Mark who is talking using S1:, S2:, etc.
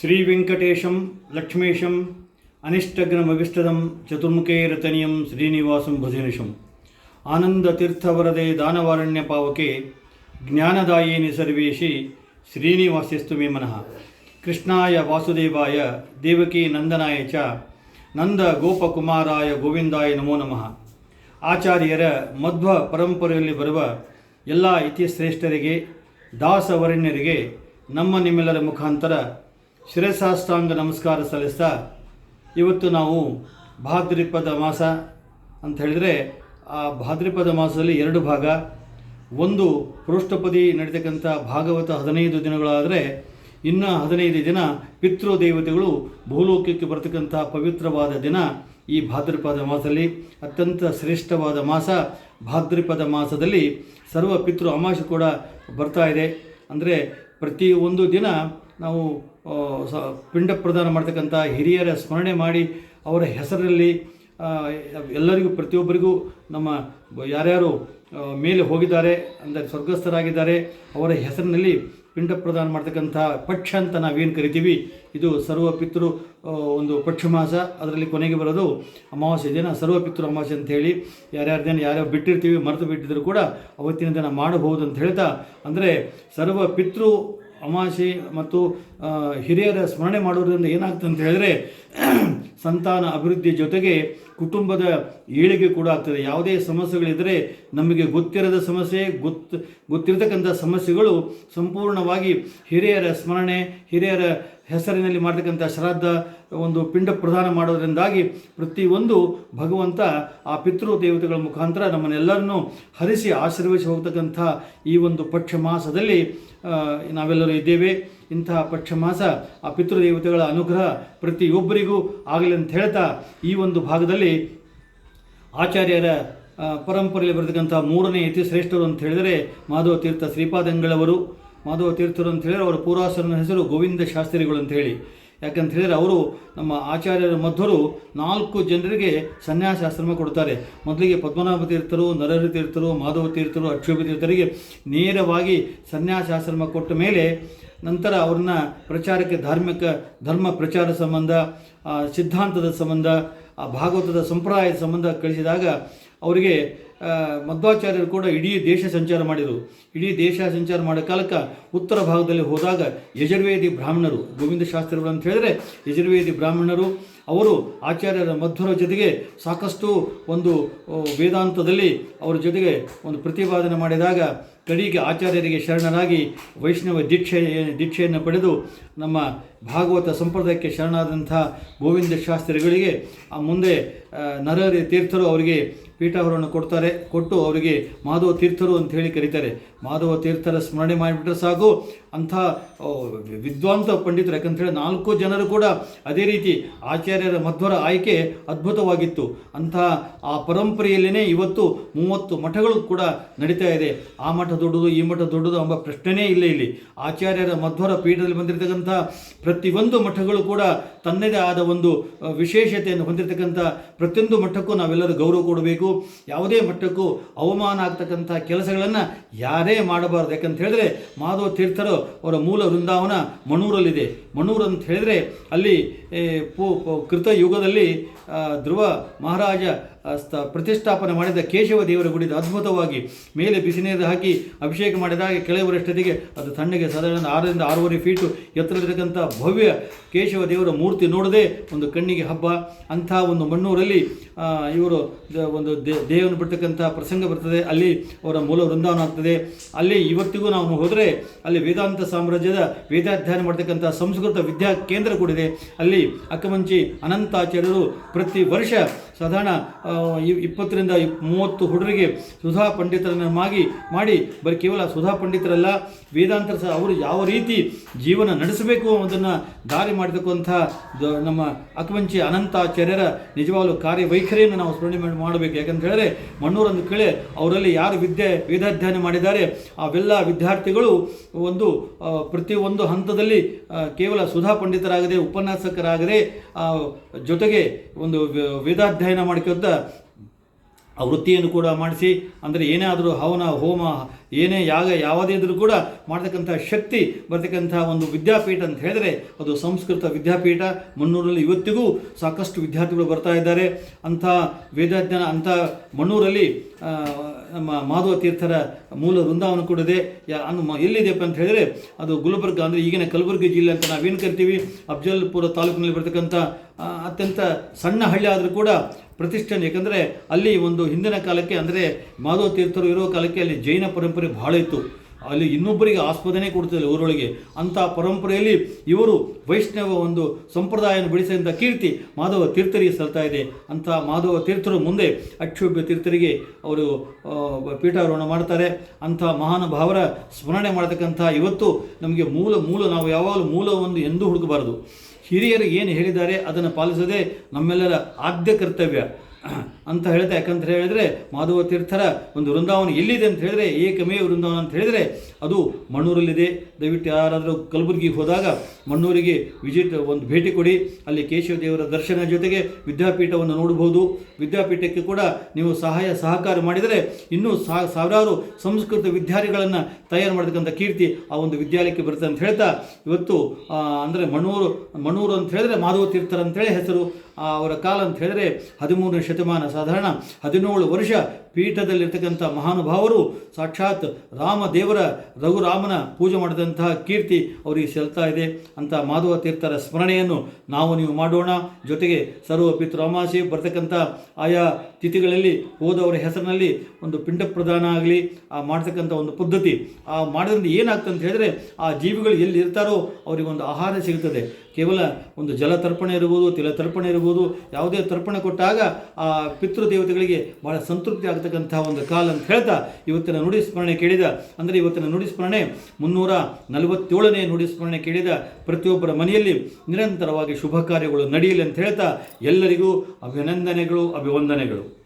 S1: ಶ್ರೀವೆಂಕಟೇಶಂ ಲಕ್ಷ್ಮೇಶಂ ಅನಿಷ್ಟಗ್ನಮವಿಷ್ಟದಂ ಚತುರ್ಮುಖೇ ರತನಿಯಂ ಶ್ರೀನಿವಾಸಂ ಭಜನಿಶಂ ಆನಂದತೀರ್ಥವರದೆ ದಾನವಾರಣ್ಯ ಪಾವಕೆ ಜ್ಞಾನದಾಯಿನಿ ಸರ್ವೇಶಿ ಶ್ರೀನಿವಾಸ್ಯಸ್ತು ಮೇ ಮನಃ ಕೃಷ್ಣಾಯ ವಾಸುದೇವಾಯ ದೇವಕಿ ನಂದನಾಯ ಚ ನಂದ ಗೋಪಕುಮಾರಾಯ ಗೋವಿಂದಾಯ ನಮೋ ನಮಃ ಆಚಾರ್ಯರ ಮಧ್ವ ಪರಂಪರೆಯಲ್ಲಿ ಬರುವ ಎಲ್ಲ ಇತಿಶ್ರೇಷ್ಠರಿಗೆ, ದಾಸವರಣ್ಯರಿಗೆ ನಮ್ಮ ನಿಮ್ಮೆಲ್ಲರ ಮುಖಾಂತರ ಶಿರಸಾಷ್ಟಾಂಗ ನಮಸ್ಕಾರ ಸಲ್ಲಿಸ್ತಾ ಇವತ್ತು ನಾವು ಭಾದ್ರಿಪದ ಮಾಸ ಅಂತ ಹೇಳಿದರೆ ಆ ಭಾದ್ರಿಪದ ಮಾಸದಲ್ಲಿ ಎರಡು ಭಾಗ. ಒಂದು ಪೃಷ್ಠಪದಿ ನಡೀತಕ್ಕಂಥ ಭಾಗವತ ಹದಿನೈದು ದಿನಗಳಾದರೆ ಇನ್ನು ಹದಿನೈದು ದಿನ ಪಿತೃ ದೇವತೆಗಳು ಭೂಲೋಕಕ್ಕೆ ಬರ್ತಕ್ಕಂಥ ಪವಿತ್ರವಾದ ದಿನ ಈ ಭಾದ್ರಿಪದ ಮಾಸದಲ್ಲಿ. ಅತ್ಯಂತ ಶ್ರೇಷ್ಠವಾದ ಮಾಸ ಭಾದ್ರಿಪದ ಮಾಸದಲ್ಲಿ ಸರ್ವ ಪಿತೃ ಕೂಡ ಬರ್ತಾ ಇದೆ. ಅಂದರೆ ಪ್ರತಿಯೊಂದು ದಿನ ನಾವು ಸ, ಪಿಂಡ ಪ್ರದಾನ ಮಾಡ್ತಕ್ಕಂಥ ಹಿರಿಯರ ಸ್ಮರಣೆ ಮಾಡಿ ಅವರ ಹೆಸರಲ್ಲಿ ಎಲ್ಲರಿಗೂ, ಪ್ರತಿಯೊಬ್ಬರಿಗೂ ನಮ್ಮ ಯಾರ್ಯಾರು ಮೇಲೆ ಹೋಗಿದ್ದಾರೆ, ಅಂದರೆ ಸ್ವರ್ಗಸ್ಥರಾಗಿದ್ದಾರೆ, ಅವರ ಹೆಸರಿನಲ್ಲಿ ಪಿಂಡ ಪ್ರದಾನ ಮಾಡ್ತಕ್ಕಂಥ ಪಕ್ಷ ಅಂತ ನಾವೇನು ಕರಿತೀವಿ? ಇದು ಸರ್ವ ಪಿತೃ ಒಂದು ಪಕ್ಷ ಮಾಸ ಅದರಲ್ಲಿ ಕೊನೆಗೆ ಬರೋದು ಅಮಾವಾಸ್ಯೆ ದಿನ, ಸರ್ವ ಪಿತೃ ಅಮಾವಾಸ್ಯೆ ಅಂತ ಹೇಳಿ. ಯಾರ್ಯಾರ ದಿನ ಯಾರ್ಯಾರು ಬಿಟ್ಟಿರ್ತೀವಿ, ಮರೆತು ಬಿಟ್ಟಿದ್ರು ಕೂಡ ಅವತ್ತಿನ ದಿನ ಮಾಡಬಹುದು ಅಂತ ಹೇಳ್ತಾ, ಅಂದರೆ ಸರ್ವ ಪಿತೃ ಅಮಾವಾಸ್ಯೆ ಮತ್ತು ಹಿರಿಯರ ಸ್ಮರಣೆ ಮಾಡೋದ್ರಿಂದ ಏನಾಗ್ತದೆ ಅಂತ ಹೇಳಿದ್ರೆ, ಸಂತಾನ ಅಭಿವೃದ್ಧಿ ಜೊತೆಗೆ ಕುಟುಂಬದ ಏಳಿಗೆ ಕೂಡ ಆಗ್ತದೆ. ಯಾವುದೇ ಸಮಸ್ಯೆಗಳಿದ್ದರೆ ನಮಗೆ ಗೊತ್ತಿರದ ಸಮಸ್ಯೆ ಗೊತ್ತು ಗೊತ್ತಿರತಕ್ಕಂಥ ಸಮಸ್ಯೆಗಳು ಸಂಪೂರ್ಣವಾಗಿ ಹಿರಿಯರ ಸ್ಮರಣೆ, ಹಿರಿಯರ ಹೆಸರಿನಲ್ಲಿ ಮಾಡತಕ್ಕಂಥ ಶ್ರಾದ್ದ ಒಂದು ಪಿಂಡ ಪ್ರದಾನ ಮಾಡೋದರಿಂದಾಗಿ ಪ್ರತಿಯೊಂದು ಭಗವಂತ ಆ ಪಿತೃ ದೇವತೆಗಳ ಮುಖಾಂತರ ನಮ್ಮನ್ನೆಲ್ಲರನ್ನೂ ಹರಿಸಿ ಆಶೀರ್ವಿಸಿ ಹೋಗ್ತಕ್ಕಂಥ ಈ ಒಂದು ಪಕ್ಷ ಮಾಸದಲ್ಲಿ ನಾವೆಲ್ಲರೂ ಇದ್ದೇವೆ. ಇಂತಹ ಪಕ್ಷ ಮಾಸ ಆ ಪಿತೃದೇವತೆಗಳ ಅನುಗ್ರಹ ಪ್ರತಿಯೊಬ್ಬರಿಗೂ ಆಗಲಿ ಅಂತ ಹೇಳ್ತಾ ಈ ಒಂದು ಭಾಗದಲ್ಲಿ ಆಚಾರ್ಯರ ಪರಂಪರೆಯಲ್ಲಿ ಬರತಕ್ಕಂಥ ಮೂರನೇ ಅತಿ ಶ್ರೇಷ್ಠರು ಅಂತ ಹೇಳಿದರೆ ಮಾಧವ ತೀರ್ಥ ಶ್ರೀಪಾದಂಗಳವರು ಮಾಧವ ತೀರ್ಥರು ಅಂತ ಹೇಳಿದ್ರೆ ಅವರ ಪೂರ್ವಾಸರನ ಹೆಸರು ಗೋವಿಂದ ಶಾಸ್ತ್ರಿಗಳು ಅಂತ ಹೇಳಿ. ಯಾಕಂತ ಹೇಳಿದರೆ ಅವರು ನಮ್ಮ ಆಚಾರ್ಯರ ಮಧ್ವರು ನಾಲ್ಕು ಜನರಿಗೆ ಸನ್ಯಾಸಾಶ್ರಮ ಕೊಡ್ತಾರೆ. ಮೊದಲಿಗೆ ಪದ್ಮನಾಭ ತೀರ್ಥರು, ನರಹರಿ ತೀರ್ಥರು, ಮಾಧವ ತೀರ್ಥರು, ಅಕ್ಷೋಭ ತೀರ್ಥರಿಗೆ ನೇರವಾಗಿ ಸನ್ಯಾಸಾಶ್ರಮ ಕೊಟ್ಟ ಮೇಲೆ ನಂತರ ಅವ್ರನ್ನ ಪ್ರಚಾರಕ್ಕೆ ಧಾರ್ಮಿಕ ಧರ್ಮ ಪ್ರಚಾರ ಸಂಬಂಧ ಸಿದ್ಧಾಂತದ ಸಂಬಂಧ, ಆ ಭಾಗವತದ ಸಂಪ್ರದಾಯದ ಸಂಬಂಧ ಕಳಿಸಿದಾಗ ಅವರಿಗೆ ಮಧ್ವಾಚಾರ್ಯರು ಕೂಡ ಇಡೀ ದೇಶ ಸಂಚಾರ ಮಾಡಿದರು. ಇಡೀ ದೇಶ ಸಂಚಾರ ಮಾಡೋ ಕಾಲಕ್ಕೆ ಉತ್ತರ ಭಾಗದಲ್ಲಿ ಹೋದಾಗ ಯಜುರ್ವೇದಿ ಬ್ರಾಹ್ಮಣರು, ಗೋವಿಂದ ಶಾಸ್ತ್ರಿಗಳು ಅಂತ ಹೇಳಿದ್ರೆ ಯಜುರ್ವೇದಿ ಬ್ರಾಹ್ಮಣರು, ಅವರು ಆಚಾರ್ಯರ ಮಧ್ವರ ಜೊತೆಗೆ ಸಾಕಷ್ಟು ಒಂದು ವೇದಾಂತದಲ್ಲಿ ಅವರ ಜೊತೆಗೆ ಒಂದು ಪ್ರತಿಪಾದನೆ ಮಾಡಿದಾಗ ಕಡೆಗೆ ಆಚಾರ್ಯರಿಗೆ ಶರಣರಾಗಿ ವೈಷ್ಣವ ದೀಕ್ಷೆ, ದೀಕ್ಷೆಯನ್ನು ಪಡೆದು ನಮ್ಮ ಭಾಗವತ ಸಂಪ್ರದಾಯಕ್ಕೆ ಶರಣಾದಂಥ ಗೋವಿಂದ ಶಾಸ್ತ್ರಿಗಳಿಗೆ, ಆ ಮುಂದೆ ನರಹರಿ ತೀರ್ಥರು ಅವರಿಗೆ ಪೀಠಾವರವನ್ನು ಕೊಡ್ತಾರೆ ಕೊಟ್ಟು ಅವರಿಗೆ ಮಾಧವ ತೀರ್ಥರು ಅಂತ ಹೇಳಿ ಕರೀತಾರೆ. ಮಾಧವ ತೀರ್ಥರ ಸ್ಮರಣೆ ಮಾಡಿಬಿಟ್ರೆ ಸಾಕು. ಅಂಥ ವಿದ್ವಾಂಸ ಪಂಡಿತರು, ಯಾಕಂತೇಳಿ ನಾಲ್ಕು ಜನರು ಕೂಡ ಅದೇ ರೀತಿ ಆಚಾರ್ಯರ ಮಧ್ವರ ಆಯ್ಕೆ ಅದ್ಭುತವಾಗಿತ್ತು. ಅಂಥ ಆ ಪರಂಪರೆಯಲ್ಲೇ ಇವತ್ತು ಮೂವತ್ತು ಮಠಗಳು ಕೂಡ ನಡೀತಾ ಇದೆ. ಆ ಮಠ ದೊಡ್ಡದು, ಈ ಮಠ ದೊಡ್ಡದು ಎಂಬ ಪ್ರಶ್ನೆನೇ ಇಲ್ಲ ಇಲ್ಲಿ. ಆಚಾರ್ಯರ ಮಧ್ವರ ಪೀಠದಲ್ಲಿ ಬಂದಿರತಕ್ಕಂಥ ಪ್ರತಿಯೊಂದು ಮಠಗಳು ಕೂಡ ತನ್ನದೇ ಆದ ಒಂದು ವಿಶೇಷತೆಯನ್ನು ಹೊಂದಿರತಕ್ಕಂಥ ಪ್ರತಿಯೊಂದು ಮಠಕ್ಕೂ ನಾವೆಲ್ಲರೂ ಗೌರವ ಕೊಡಬೇಕು. ಯಾವುದೇ ಮಠಕ್ಕೂ ಅವಮಾನ ಆಗ್ತಕ್ಕಂಥ ಕೆಲಸಗಳನ್ನು ಯಾರೇ ಮಾಡಬಾರ್ದು. ಯಾಕಂತ ಹೇಳಿದ್ರೆ ಮಾಧವ ತೀರ್ಥರು ಅವರ ಮೂಲ ವೃಂದಾವನ ಮಣೂರಲ್ಲಿದೆ ಮಣೂರು ಅಂತ ಹೇಳಿದ್ರೆ ಅಲ್ಲಿ ಕೃತ ಯುಗದಲ್ಲಿ ಧ್ರುವ ಮಹಾರಾಜ ಸ್ಥ ಪ್ರತಿಷ್ಠಾಪನೆ ಮಾಡಿದ ಕೇಶವ ದೇವರ ಗುಡಿದ ಅದ್ಭುತವಾಗಿ ಮೇಲೆ ಬಿಸಿ ನೀರು ಹಾಕಿ ಅಭಿಷೇಕ ಮಾಡಿದಾಗ ಕೆಳವರಷ್ಟೊತ್ತಿಗೆ ಅದು ತಣ್ಣಗೆ ಸಾಧಾರಣ ಆರರಿಂದ ಆರೂವರೆ ಫೀಟು ಎತ್ತರದಿರತಕ್ಕಂಥ ಭವ್ಯ ಕೇಶವ ದೇವರ ಮೂರ್ತಿ ನೋಡದೆ ಒಂದು ಕಣ್ಣಿಗೆ ಹಬ್ಬ. ಅಂಥ ಒಂದು ಮಣ್ಣೂರಲ್ಲಿ ಇವರು ಒಂದು ದೇವನ ಬಿಡ್ತಕ್ಕಂಥ ಪ್ರಸಂಗ ಬರ್ತದೆ. ಅಲ್ಲಿ ಅವರ ಮೂಲ ವೃಂದಾವನ ಆಗ್ತದೆ. ಅಲ್ಲಿ ಇವತ್ತಿಗೂ ನಾವು ಹೋದರೆ ಅಲ್ಲಿ ವೇದಾಂತ ಸಾಮ್ರಾಜ್ಯದ ವೇದಾಧ್ಯಯನ ಮಾಡ್ತಕ್ಕಂಥ ಸಂಸ್ಕೃತ ವಿದ್ಯಾ ಕೇಂದ್ರ ಕೂಡಿದೆ. ಅಲ್ಲಿ ಅಕ್ಕಮಂಚಿ ಅನಂತಾಚಾರ್ಯರು ಪ್ರತಿ ವರ್ಷ ಸಾಧಾರಣ ಇಪ್ಪತ್ತರಿಂದ ಇಪ್- ಮೂವತ್ತು ಹುಡುಗರಿಗೆ ಸುಧಾ ಪಂಡಿತರನ್ನು ಮಾಗಿ, ಮಾಡಿ. ಬರೀ ಕೇವಲ ಸುಧಾ ಪಂಡಿತರಲ್ಲ, ವೇದಾಂತರ ಸಹ ಅವರು ಯಾವ ರೀತಿ ಜೀವನ ನಡೆಸಬೇಕು ಅನ್ನೋದನ್ನು ದಾರಿ ಮಾಡತಕ್ಕಂಥ ನಮ್ಮ ಅಕವಂಚಿ ಅನಂತಾಚಾರ್ಯರ ನಿಜವಾಗ್ಲೂ ಕಾರ್ಯವೈಖರಿಯನ್ನು ನಾವು ಸ್ಮರಣೆ ಮಾಡಿ ಮಾಡಬೇಕು. ಯಾಕಂತ ಹೇಳಿದ್ರೆ ಮಣ್ಣೂರೊಂದು ಕೇಳಿ ಅವರಲ್ಲಿ ಯಾರು ವಿದ್ಯೆ, ವೇದಾಧ್ಯಯನ ಮಾಡಿದ್ದಾರೆ, ಅವೆಲ್ಲ ವಿದ್ಯಾರ್ಥಿಗಳು ಒಂದು ಪ್ರತಿಯೊಂದು ಹಂತದಲ್ಲಿ ಕೇವಲ ಸುಧಾ ಪಂಡಿತರಾಗದೆ, ಉಪನ್ಯಾಸಕರಾಗದೆ ಜೊತೆಗೆ ಒಂದು ವೇದಾಧ್ಯಯನ ಮಾಡ್ಕೊಂತ ಆ ವೃತ್ತಿಯನ್ನು ಕೂಡ ಮಾಡಿಸಿ, ಅಂದರೆ ಏನೇ ಆದರೂ ಹವನ, ಹೋಮ, ಏನೇ ಯಾಗ ಯಾವುದೇ ಇದ್ರೂ ಕೂಡ ಮಾಡ್ತಕ್ಕಂಥ ಶಕ್ತಿ, ಬರ್ತಕ್ಕಂಥ ಒಂದು ವಿದ್ಯಾಪೀಠ ಅಂತ ಹೇಳಿದರೆ ಅದು ಸಂಸ್ಕೃತ ವಿದ್ಯಾಪೀಠ. ಮಣ್ಣೂರಲ್ಲಿ ಇವತ್ತಿಗೂ ಸಾಕಷ್ಟು ವಿದ್ಯಾರ್ಥಿಗಳು ಬರ್ತಾ ಇದ್ದಾರೆ. ಅಂಥ ವೇದಾಜ್ಞಾನ ಅಂಥ ಮಣ್ಣೂರಲ್ಲಿ ನಮ್ಮ ಮಾಧವ ತೀರ್ಥರ ಮೂಲ ವೃಂದಾವನ ಕೂಡ ಇದೆ ಯಾ ಅನ್ನು ಮ- ಎಲ್ಲಿದೆಯಪ್ಪ ಅಂತ ಹೇಳಿದ್ರೆ ಅದು ಗುಲ್ಬರ್ಗ, ಅಂದರೆ ಈಗಿನ ಕಲಬುರಗಿ ಜಿಲ್ಲೆ ಅಂತ ನಾವೇನು ಕರಿತೀವಿ? ಅಫ್ಜಲ್ಪುರ ತಾಲೂಕಿನಲ್ಲಿ ಬರ್ತಕ್ಕಂಥ ಅತ್ಯಂತ ಸಣ್ಣ ಹಳ್ಳಿ ಆದರೂ ಕೂಡ ಪ್ರತಿಷ್ಠಾನ. ಯಾಕಂದ್ರೆ ಅಲ್ಲಿ ಒಂದು ಹಿಂದಿನ ಕಾಲಕ್ಕೆ, ಅಂದರೆ ಮಾಧವ ತೀರ್ಥರು ಇರೋ ಕಾಲಕ್ಕೆ ಅಲ್ಲಿ ಜೈನ ಪರಂಪರೆ ಬಹಳ ಇತ್ತು. ಅಲ್ಲಿ ಇನ್ನೊಬ್ಬರಿಗೆ ಆಸ್ಪದನೆ ಕೊಡ್ತಿದ್ದಾರೆ ಊರೊಳಗೆ. ಅಂಥ ಪರಂಪರೆಯಲ್ಲಿ ಇವರು ವೈಷ್ಣವ ಒಂದು ಸಂಪ್ರದಾಯವನ್ನು ಬಿಡಿಸಿದಂಥ ಕೀರ್ತಿ ಮಾಧವ ತೀರ್ಥರಿಗೆ ಸಲ್ತಾ ಇದೆ. ಅಂಥ ಮಾಧವ ತೀರ್ಥರು ಮುಂದೆ ಅಕ್ಷೋಭ್ಯ ತೀರ್ಥರಿಗೆ ಅವರು ಪೀಠಾರೋಹಣ ಮಾಡ್ತಾರೆ. ಅಂಥ ಮಹಾನುಭಾವರ ಸ್ಮರಣೆ ಮಾಡತಕ್ಕಂಥ ಇವತ್ತು ನಮಗೆ ಮೂಲ ಮೂಲ, ನಾವು ಯಾವಾಗಲೂ ಮೂಲವನ್ನು ಎಂದೂ ಹುಡುಕಬಾರದು. ಹಿರಿಯರು ಏನು ಹೇಳಿದ್ದಾರೆ ಅದನ್ನು ಪಾಲಿಸದೆ ನಮ್ಮೆಲ್ಲರ ಆದ್ಯ ಕರ್ತವ್ಯ. ಅಂತ ಹೇಳ್ತಾ, ಯಾಕಂತ ಹೇಳಿದ್ರೆ ಮಾಧವ ತೀರ್ಥರ ಒಂದು ವೃಂದಾವನ ಎಲ್ಲಿದೆ ಅಂತ ಹೇಳಿದ್ರೆ ಏಕಮೇ ವೃಂದಾವನ ಅಂತ ಹೇಳಿದ್ರೆ, ಅದು ಮಣ್ಣೂರಲ್ಲಿದೆ. ದಯವಿಟ್ಟು ಯಾರಾದರೂ ಕಲಬುರಗಿಗೆ ಹೋದಾಗ ಮಣ್ಣೂರಿಗೆ ವಿಜಿಟ್, ಒಂದು ಭೇಟಿ ಕೊಡಿ. ಅಲ್ಲಿ ಕೇಶವ ದೇವರ ದರ್ಶನ ಜೊತೆಗೆ ವಿದ್ಯಾಪೀಠವನ್ನು ನೋಡಬಹುದು. ವಿದ್ಯಾಪೀಠಕ್ಕೆ ಕೂಡ ನೀವು ಸಹಾಯ, ಸಹಕಾರ ಮಾಡಿದರೆ ಇನ್ನೂ ಸಾವಿರಾರು ಸಂಸ್ಕೃತ ವಿದ್ಯಾರ್ಥಿಗಳನ್ನು ತಯಾರು ಮಾಡತಕ್ಕಂಥ ಕೀರ್ತಿ ಆ ಒಂದು ವಿದ್ಯಾಲಯಕ್ಕೆ ಬರುತ್ತೆ ಅಂತ ಹೇಳ್ತಾ, ಇವತ್ತು ಅಂದರೆ ಮಣ್ಣೂರು ಮಣ್ಣೂರು ಅಂತ ಹೇಳಿದ್ರೆ ಮಾಧವ ತೀರ್ಥರ ಅಂತೇಳಿ ಹೆಸರು ಅವರ ಕಾಲ ಅಂತ ಹೇಳಿದ್ರೆ ಹದಿಮೂರನೇ ಶತಮಾನ ಸಾಧಾರಣ ಹದಿನೇಳು ವರ್ಷ ಪೀಠದಲ್ಲಿರ್ತಕ್ಕಂಥ ಮಹಾನುಭಾವರು ಸಾಕ್ಷಾತ್ ರಾಮದೇವರ ರಘುರಾಮನ ಪೂಜೆ ಮಾಡಿದಂತಹ ಕೀರ್ತಿ ಅವರಿಗೆ ಸೆಲ್ತಾ ಇದೆ ಅಂತ ಮಾಧವ ತೀರ್ಥರ ಸ್ಮರಣೆಯನ್ನು ನಾವು ನೀವು ಮಾಡೋಣ. ಜೊತೆಗೆ ಸರ್ವ ಪಿತೃ ಬರ್ತಕ್ಕಂಥ ಆಯಾ ತಿಥಿಗಳಲ್ಲಿ ಹೋದವರ ಹೆಸರಿನಲ್ಲಿ ಒಂದು ಪಿಂಡ ಪ್ರದಾನ ಆಗಲಿ, ಆ ಮಾಡ್ತಕ್ಕಂಥ ಒಂದು ಪದ್ಧತಿ, ಆ ಮಾಡೋದ್ರಿಂದ ಏನಾಗ್ತದೆ ಅಂತ ಹೇಳಿದ್ರೆ ಆ ಜೀವಿಗಳು ಎಲ್ಲಿ ಇರ್ತಾರೋ ಅವರಿಗೆ ಒಂದು ಆಹಾರ ಸಿಗುತ್ತದೆ ಕೇವಲ ಒಂದು ಜಲ ತರ್ಪಣೆ ಇರ್ಬೋದು, ತಿಲ ತರ್ಪಣೆ ಇರ್ಬೋದು, ಯಾವುದೇ ತರ್ಪಣೆ ಕೊಟ್ಟಾಗ ಆ ಪಿತೃದೇವತೆಗಳಿಗೆ ಬಹಳ ಸಂತೃಪ್ತಿ ಆಗ್ತಕ್ಕಂಥ ಒಂದು ಕಾಲ ಅಂತ ಹೇಳ್ತಾ ಇವತ್ತಿನ ನುಡಿ ಸ್ಮರಣೆ ಕೇಳಿದ. ಅಂದರೆ ಇವತ್ತಿನ ನುಡಿ ಸ್ಮರಣೆ ಮುನ್ನೂರ ನಲವತ್ತೇಳನೇ ನುಡಿ ಸ್ಮರಣೆ ಕೇಳಿದ ಪ್ರತಿಯೊಬ್ಬರ ಮನೆಯಲ್ಲಿ ನಿರಂತರವಾಗಿ ಶುಭ ಕಾರ್ಯಗಳು ನಡೆಯಲಿ ಅಂತ ಹೇಳ್ತಾ ಎಲ್ಲರಿಗೂ ಅಭಿನಂದನೆಗಳು, ಅಭಿವಂದನೆಗಳು.